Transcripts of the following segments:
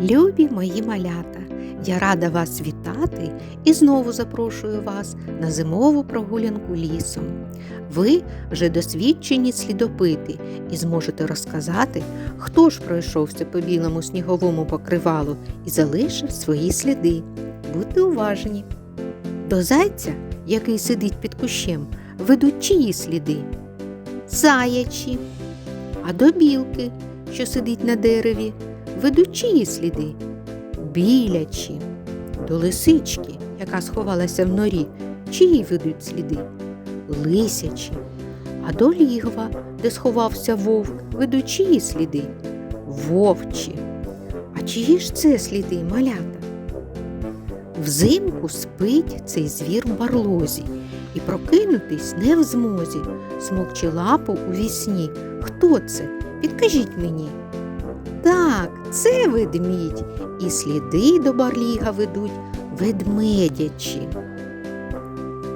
Любі мої малята, я рада вас вітати і знову запрошую вас на зимову прогулянку лісом. Ви вже досвідчені слідопити і зможете розказати, хто ж пройшовся по білому сніговому покривалу і залишив свої сліди. Будьте уважні. До зайця, який сидить під кущем, ведуть чиї сліди? Заячі. А до білки, що сидить на дереві, ведуть чиї сліди? Білячі. До лисички, яка сховалася в норі, чиї ведуть сліди? Лисячі. А до лігва, де сховався вовк, ведуть чиї сліди? Вовчі. А чиї ж це сліди, малята? Взимку спить цей звір в барлозі і прокинутись не в змозі. Смокче лапу у вісні. Хто це? Підкажіть мені. Це ведмідь, і сліди до барліга ведуть ведмедячі.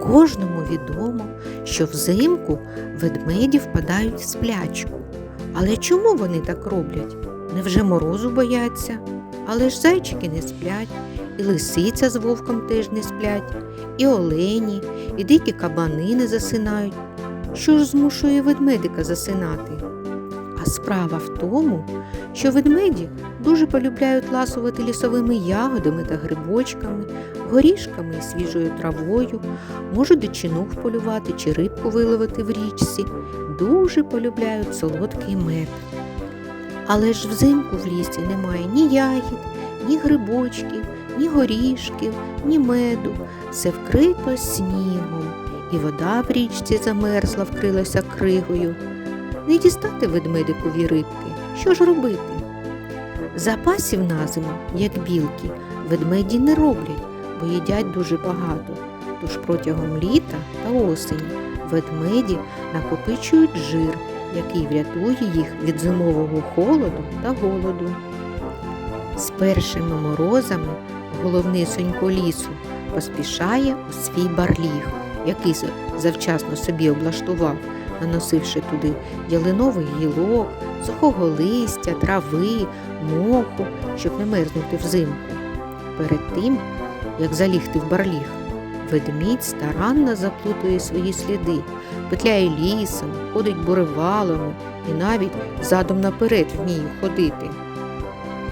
Кожному відомо, що взимку ведмеді впадають в сплячку. Але чому вони так роблять? Невже морозу бояться? Але ж зайчики не сплять, і лисиця з вовком теж не сплять, і олені, і дикі кабани не засинають. Що ж змушує ведмедика засинати? А справа в тому, що ведмеді дуже полюбляють ласувати лісовими ягодами та грибочками, горішками і свіжою травою, можуть дичину полювати чи рибку виловити в річці, дуже полюбляють солодкий мед. Але ж взимку в лісі немає ні ягід, ні грибочків, ні горішків, ні меду, все вкрито снігом, і вода в річці замерзла, вкрилася кригою. Не дістати ведмедикові рибки, що ж робити? Запасів на зиму, як білки, ведмеді не роблять, бо їдять дуже багато. Тож протягом літа та осені ведмеді накопичують жир, який врятує їх від зимового холоду та голоду. З першими морозами головний сонько лісу поспішає у свій барліг, який завчасно собі облаштував, наносивши туди ялиновий гілок, сухого листя, трави, моху, щоб не мерзнути взимку. Перед тим, як залігти в барліг, ведмідь старанно заплутує свої сліди, петляє лісом, ходить буревалами і навіть задом наперед вміє ходити,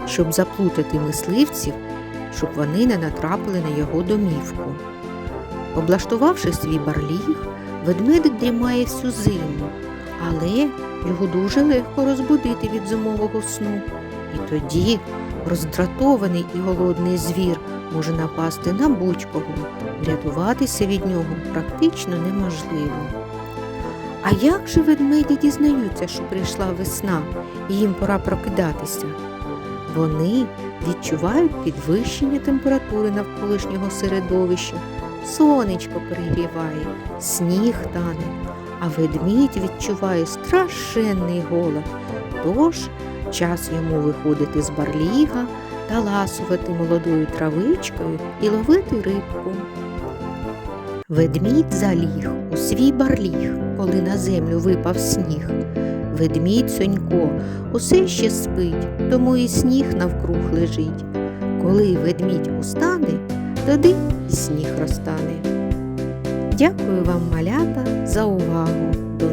щоб заплутати мисливців, щоб вони не натрапили на його домівку. Облаштувавши свій барліг, ведмедик дрімає всю зиму, але його дуже легко розбудити від зимового сну. І тоді роздратований і голодний звір може напасти на будь-кого, врятуватися від нього практично неможливо. А як же ведмеді дізнаються, що прийшла весна і їм пора прокидатися? Вони відчувають підвищення температури навколишнього середовища, сонечко перегріває, сніг тане, а ведмідь відчуває страшенний голод. Тож час йому виходити з барліга та ласувати молодою травичкою і ловити рибку. Ведмідь заліг у свій барліг, коли на землю випав сніг. Ведмідь Сонько усе ще спить, тому і сніг навкруг лежить. Коли ведмідь устане, тоді сніг розтане. Дякую вам, малята, за увагу. До